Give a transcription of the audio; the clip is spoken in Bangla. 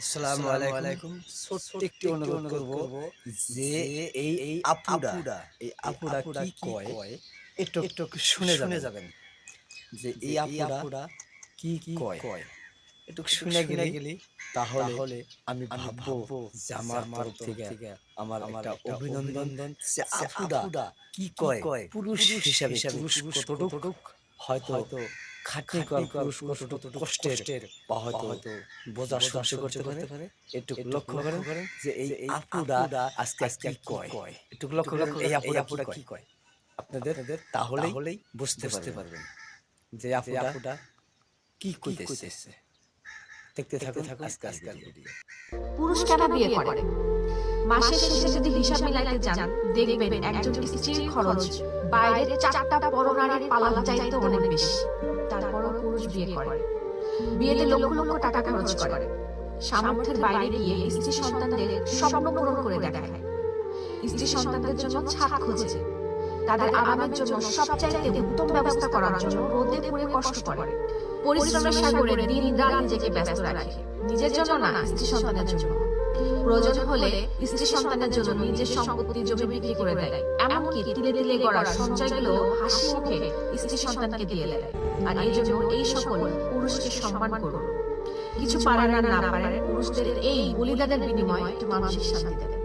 আসসালামু আলাইকুম। ছোট্ট একটি অনুরোধ করব যে এই এই আপুরা এই আপুরা কি কয় একটু একটু শুনে শুনে যাবেন। যে এই আপুরা কি কি কয়? একটু শুনে গেলে তাহলে আমি ভাববো যে আমার তরফ থেকে আমার আমার অভিনন্দন যে আপুরা কি কয়? পুরুষ হিসাবে পুরুষ কতটুক? হয়তো খাটনি কর পুরুষ কতটুক কষ্টের বা হয়তো বোঝা সহ্য করতে পারে। একটু লক্ষ্য করেন যে এই আপুরা আজকে আজকে কয়? একটু লক্ষ্য করেন এই আপুরা কি কয়? আপনাদের তাহলেই বুঝতে বুঝতে পারবেন যে আপুরা কি কইতেছে। দেখতে থাকুন আজকে আজকাল ভিডিও পুরুষ কেন বিয়ে করে? মাসের শেষে যদি হিসাব মিলাইতে যান দেখবেন একজন স্ত্রীর খরচ বাইরে চারটা বড় নারীর পালা চাইতে অনেক বেশি। পুরুষ বিয়ে করে। বিয়েতে লক্ষ লক্ষ টাকা খরচ করে। সামর্থ্যের বাইরে গিয়ে স্ত্রী সন্তানদের স্বপ্ন পূরণ করে দেখায়। স্ত্রী সন্তানদের জন্য ছাপ খোঁজে। তাদের আরামের জন্য সবচাইতে উত্তম ব্যবস্থা করার জন্য রোদে পুড়ে কষ্ট করে। পরিশ্রমের সাগরে দিন রাত নিজেকে ব্যস্ত রাখে। নিজের জন্য না, স্ত্রী সন্তানের জন্য। প্রয়োজন হলে স্ত্রী সন্তানের জন্য নিজের সম্পত্তি জমি বিক্রি করে দেয়। এমনকি তিলে তিলে গড়া সঞ্চয়গুলো হাসি মুখে স্ত্রী সন্তানকে দিয়ে দেয়। আর এই জন্য এই সকল পুরুষকে সম্মান করুন। কিছু পারেন আর না পারেন, পুরুষদের এই বলিদানের বিনিময়ে একটু মানসিক শান্তি দেয়